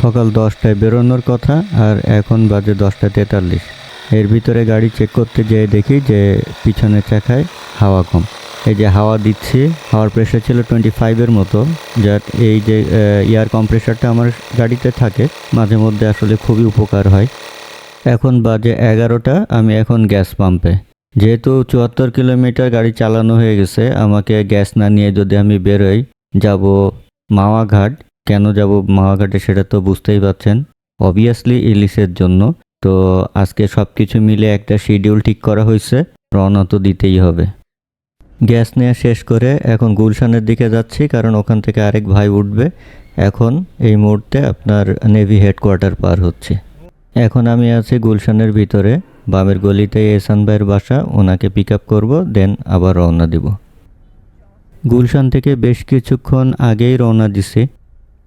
সকাল দশটায় বেরোনোর কথা আর এখন বাজে দশটা তেতাল্লিশ। এর ভিতরে গাড়ি চেক করতে যেয়ে দেখি যে পিছনের চাকায় হাওয়া কম। এই যে হাওয়া দিচ্ছি, হাওয়ার প্রেশার ছিল টোয়েন্টি ফাইভের মতো। যার এই যে এয়ার কম্প্রেসারটা আমার গাড়িতে থাকে, মাঝে মধ্যে আসলে খুবই উপকার হয়। এখন বাজে এগারোটা, আমি এখন গ্যাস পাম্পে যেহেতু চুয়াত্তর কিলোমিটার গাড়ি চালানো হয়ে গেছে, আমাকে গ্যাস না নিয়ে যদি আমি বেরোই, যাব মাওয়াঘাট। কেন যাব মাওয়াঘাটে সেটা তো বুঝতেই পারছেন। অবভিয়াসলি ইলিশের জন্য। তো আজকে সব কিছু মিলে একটা শিডিউল ঠিক করা হয়েছে, রওনা তো দিতেই হবে। গ্যাস নেওয়া শেষ করে এখন গুলশানের দিকে যাচ্ছি, কারণ ওখান থেকে আরেক ভাই উঠবে। এখন এই মুহূর্তে আপনার নেভি হেডকোয়ার্টার পার হচ্ছে। এখন আমি আছি গুলশানের ভিতরে। বামের গলিতে এসান ভাইয়ের বাসা, ওনাকে পিক আপ করব দেন আবার রওনা দিব। গুলশান থেকে বেশ কিছুক্ষণ আগেই রওনা দিছি।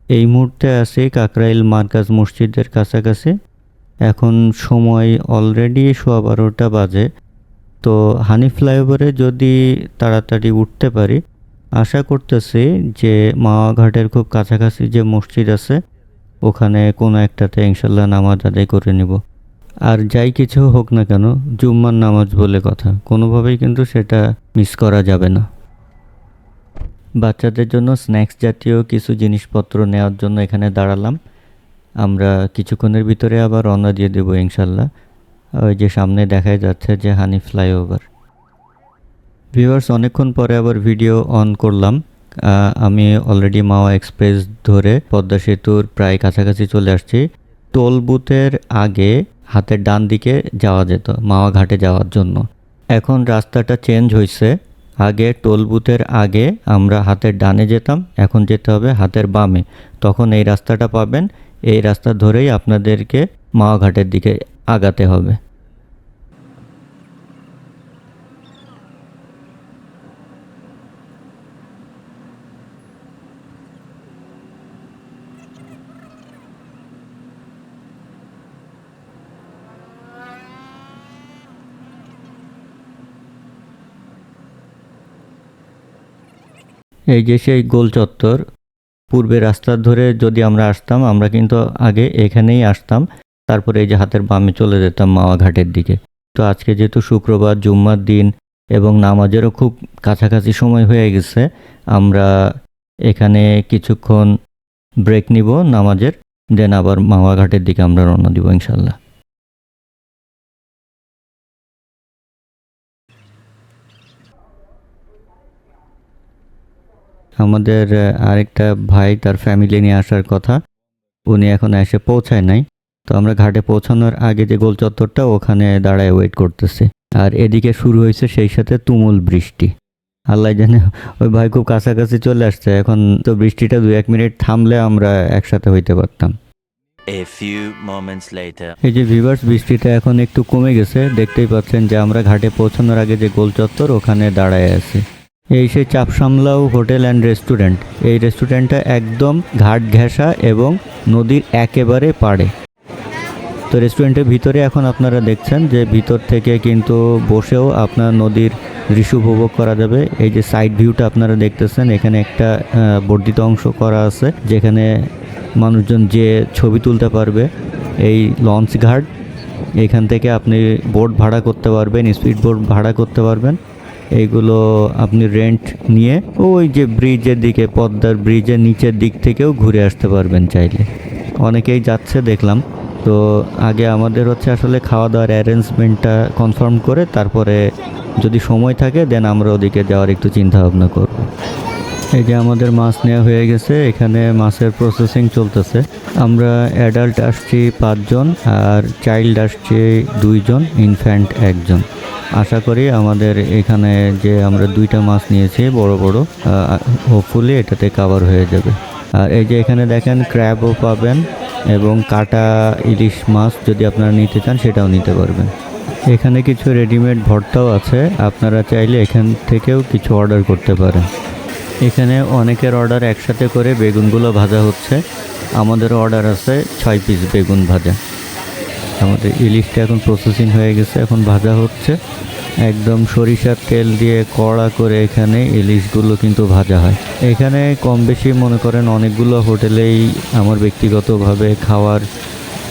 এই মুহূর্তে আছি কাকরাইল মার্কাজ মসজিদের কাছাকাছি। এখন সময় অলরেডি সোয়া বারোটা বাজে। তো হানি ফ্লাইওভারে যদি তাড়াতাড়ি উঠতে পারি, আশা করতেছি যে মাওয়া ঘাটের খুব কাছাকাছি যে মসজিদ আছে, ওখানে কোনো একটাতে ইনশাল্লাহ নামাজ আদায় করে নিব। আর যাই কিছু হোক না কেন, জুম্মার নামাজ বলে কথা। কোনোভাবেই কিন্তু সেটা মিস করা যাবে না। বাচ্চাদের জন্য স্ন্যাক্স জাতীয় কিছু জিনিসপত্র নেওয়ার জন্য এখানে দাঁড়ালাম। আমরা কিছুক্ষণের ভিতরে আবার রওনা দিয়ে দেবো ইনশাল্লাহ। ওই যে সামনে দেখাই যাচ্ছে যে হানি ফ্লাইওভার। ভিউয়ার্স, অনেকক্ষণ পরে আবার ভিডিও অন করলাম। আমি অলরেডি মাওয়া এক্সপ্রেস ধরে পদ্মা সেতুর প্রায় কাছাকাছি চলে আসছি। টোল বুথের আগে হাতের ডান দিকে যাওয়া যেত মাওয়া ঘাটে যাওয়ার জন্য। এখন রাস্তাটা চেঞ্জ হয়েছে আগে টোল বুথের আগে আমরা হাতের ডানে যেতাম, এখন যেতে হবে হাতের বামে। তখন এই রাস্তাটা পাবেন, এই রাস্তা ধরেই আপনাদেরকে মাওয়া ঘাটের দিকে আগাতে হবে। এই যে সেই গোল চত্বর, পূর্বে রাস্তা ধরে যদি আমরা আসতাম, আমরা কিন্তু আগে এখানেই আসতাম। তারপরে এই যে হাতের বামে চলে যেতাম মাওয়া ঘাটের দিকে। তো আজকে যেহেতু শুক্রবার, জুম্মার দিন এবং নামাজেরও খুব কাছাকাছি সময় হয়ে গেছে, আমরা এখানে কিছুক্ষণ ব্রেক নিব নামাজের দেন আবার মাওয়া ঘাটের দিকে আমরা রওনা দিব ইনশাল্লাহ আমাদের আরেকটা ভাই তার ফ্যামিলি নিয়ে আসার কথা। উনি এখন এসে পৌঁছায় নাই। তো আমরা ঘাটে পৌঁছানোর আগে যে গোল চত্বরটা ওখানে দাঁড়ায় ওয়েট করতেছি। আর এদিকে শুরু হয়েছে সেই সাথে তুমুল বৃষ্টি। আল্লাহ জানে ওই ভাই খুব কাছাকাছি চলে আসছে। এখন তো বৃষ্টিটা দু এক মিনিট থামলে আমরা একসাথে হইতে পারতাম। এই যে ভিভার্স বৃষ্টিটা এখন একটু কমে গেছে। দেখতেই পাচ্ছেন যে আমরা ঘাটে পৌঁছানোর আগে যে গোল চত্বর ওখানে দাঁড়ায় আছি। এই সে চাপ সামলাও হোটেল অ্যান্ড রেস্টুরেন্ট। এই রেস্টুরেন্টটা একদম ঘাট ঘেঁষা এবং নদীর একেবারে পাড়ে। তো রেস্টুরেন্টের ভিতরে এখন আপনারা দেখছেন যে ভিতর থেকে কিন্তু বসেও আপনার নদীর দৃশ্য উপভোগ করা যাবে। এই যে সাইড ভিউটা আপনারা দেখতেছেন, এখানে একটা বর্ধিত অংশ করা আছে, যেখানে মানুষজন যে ছবি তুলতে পারবে, এই লঞ্চ ঘাট। এখান থেকে আপনি বোট ভাড়া করতে পারবেন স্পিড বোট ভাড়া করতে পারবেন। এইগুলো আপনি রেন্ট নিয়ে ওই যে ব্রিজের দিকে, পদ্মার ব্রিজের নিচের দিক থেকেও ঘুরে আসতে পারবেন চাইলে। অনেকেই যাচ্ছে দেখলাম। তো আগে আমাদের হচ্ছে আসলে খাওয়া দাওয়ার অ্যারেঞ্জমেন্টটা কনফার্ম করে তারপরে যদি সময় থাকে দেন আমরা ওদিকে যাওয়ার একটু চিন্তা ভাবনা করব। এই যে আমাদের মাছ নেওয়া হয়ে গেছে, এখানে মাছের প্রসেসিং চলতেছে। আমরা অ্যাডাল্ট আসছি পাঁচজন আর চাইল্ড আসছে দুইজন ইনফ্যান্ট একজন। আশা করি আমাদের এখানে যে আমরা দুইটা মাছ নিয়েছি, বড় বড় হোপফুলি এটাতে কাভার হয়ে যাবে। আর এই যে এখানে দেখেন ক্র্যাবও পাবেন এবং কাটা ইলিশ মাছ যদি আপনারা নিতে চান সেটাও নিতে পারবেন। এখানে কিছু রেডিমেড ভর্তাও আছে, আপনারা চাইলে এখান থেকেও কিছু অর্ডার করতে পারেন। এখানে অনেকের অর্ডার একসাথে করে বেগুনগুলো ভাজা হচ্ছে। আমাদেরও অর্ডার আছে ছয় পিস বেগুন ভাজা। আমাদের ইলিশটা এখন প্রসেসিং হয়ে গেছে, এখন ভাজা হচ্ছে। একদম সরিষার তেল দিয়ে কড়া করে এখানে ইলিশগুলো কিন্তু ভাজা হয়। এখানে কম বেশি মনে করেন অনেকগুলো হোটেলেই আমার ব্যক্তিগতভাবে খাওয়ার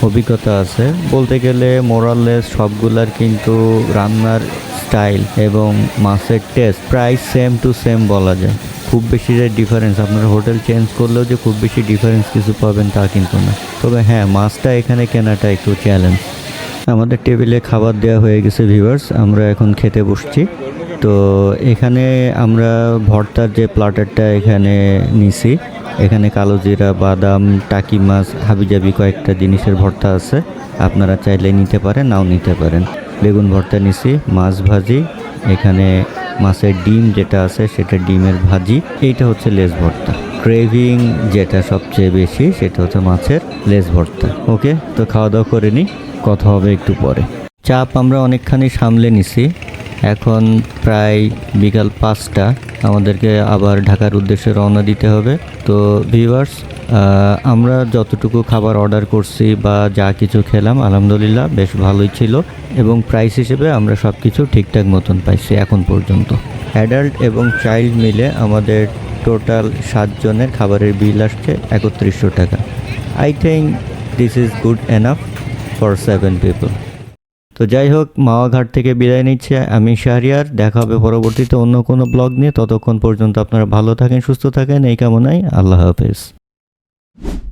অভিজ্ঞতা আছে। বলতে গেলে মোরাললেস সবগুলার কিন্তু রান্নার স্টাইল এবং মাছের টেস্ট প্রায় সেম টু সেম বলা যায়। খুব বেশি যে ডিফারেন্স আপনার হোটেল চেঞ্জ করলেও যে খুব বেশি ডিফারেন্স কিছু পাবেন তা কিন্তু না। তবে হ্যাঁ মাছটা এখানে কেনাটা একটু চ্যালেঞ্জ আমাদের টেবিলে খাবার দেওয়া হয়ে গেছে ভিউয়ার্স আমরা এখন খেতে বসছি। তো এখানে আমরা ভর্তার যে প্লাটারটা এখানে নিছি। এখানে কালো জিরা, বাদাম, টাকি মাছ, হাবিজাবি কয়েকটা জিনিসের ভর্তা আছে। আপনারা চাইলে নিতে পারেন, নাও নিতে পারেন। বেগুন ভর্তা নিছি, মাছ ভাজি, এখানে মাছের ডিম যেটা আছে সেটা ডিমের ভাজি, এইটা হচ্ছে লেস ভর্তা। ক্রেভিং যেটা সবচেয়ে বেশি, সেটা হচ্ছে মাছের লেস ভর্তা। ওকে, তো খাওয়া দাওয়া করে নিই, কথা হবে একটু পরে। চাপ আমরা অনেকখানি সামলে নিছি। এখন প্রায় বিকাল পাঁচটা, আমাদেরকে আবার ঢাকার উদ্দেশ্যে রওনা দিতে হবে। তো ভিউয়ার্স আমরা যতটুকু খাবার অর্ডার করছি বা যা কিছু খেলাম, আলহামদুলিল্লাহ বেশ ভালোই ছিল এবং প্রাইস হিসেবে আমরা সব কিছু ঠিকঠাক মতন পাইছি এখন পর্যন্ত। অ্যাডাল্ট এবং চাইল্ড মিলে আমাদের টোটাল সাতজনের খাবারের বিল আসছে একত্রিশশো টাকা। I think this is good enough for seven people তো যাই হোক, মাওয়াঘাট থেকে বিদায় নিচ্ছে। আমি শাহরিয়ার, দেখা হবে পরবর্তীতে অন্য কোনো ব্লগ নিয়ে। ততক্ষণ পর্যন্ত আপনারা ভালো থাকেন, সুস্থ থাকেন, এই কামনায় আল্লাহ হাফেজ। you